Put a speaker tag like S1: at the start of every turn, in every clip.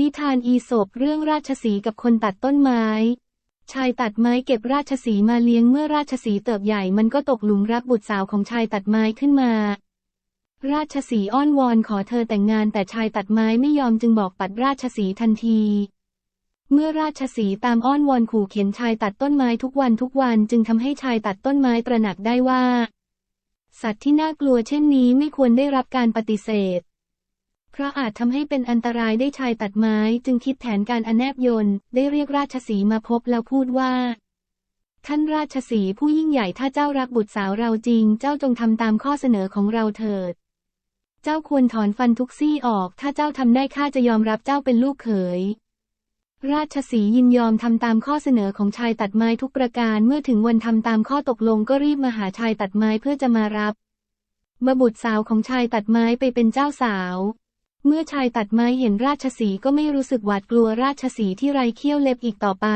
S1: นิทานอีสปเรื่องราชสีกับคนตัดต้นไม้ ชายตัดไม้เก็บราชสีมาเลี้ยงเมื่อราชสีเติบใหญ่มันก็ตกหลุมรักบุตรสาวของชายตัดไม้ขึ้นมา ราชสีอ้อนวอนขอเธอแต่งงานแต่ชายตัดไม้ไม่ยอมจึงบอกปัดราชสีทันที เมื่อราชสีตามอ้อนวอนขู่เข็นชายตัดต้นไม้ทุกวันทุกวันจึงทำให้ชายตัดต้นไม้ตระหนักได้ว่า สัตว์ที่น่ากลัวเช่นนี้ไม่ควรได้รับการปฏิเสธ เพราะอาจทำให้เป็นอันตรายได้ชายตัดไม้ จึงคิดแผนการอนแนบยนต์ได้เรียกราชสีมาพบแล้วพูดว่าท่านราชสีผู้ยิ่งใหญ่ถ้าเจ้ารักบุตรสาวเราจริง เจ้าจงทำตามข้อเสนอของเราเถิด เจ้าควรถอนฟันทุกซี่ออก ถ้าเจ้าทำได้ข้าจะยอมรับเจ้าเป็นลูกเขย ราชสียินยอมทำตามข้อเสนอของชายตัดไม้ทุกประการเมื่อถึงวันทำตามข้อตกลงก็รีบมาหาชายตัดไม้เพื่อจะมารับ มาบุตรสาวของชายตัดไม้ไปเป็นเจ้าสาว เมื่อชายตัดไม้เห็นราชสีก็ไม่รู้สึกหวาดกลัวราชสีที่ไรเขี้ยวเล็บอีกต่อไป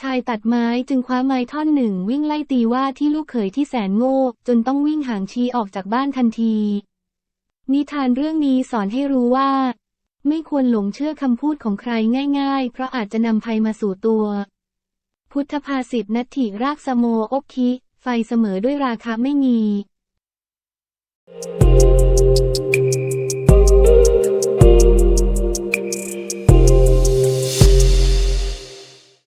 S1: ชายตัดไม้จึงคว้าไม้ท่อนหนึ่งวิ่งไล่ตีว่าที่ลูกเขยที่แสนโง่จนต้องวิ่งห่างชีออกจากบ้านทันที นิทานเรื่องนี้สอนให้รู้ว่า ไม่ควรหลงเชื่อคำพูดของใครง่าย ๆ เพราะอาจจะนำภัยมาสู่ตัว พุทธภาษิตนัตถิรากสโมอกคิไฟเสมอด้วยราคะไม่มี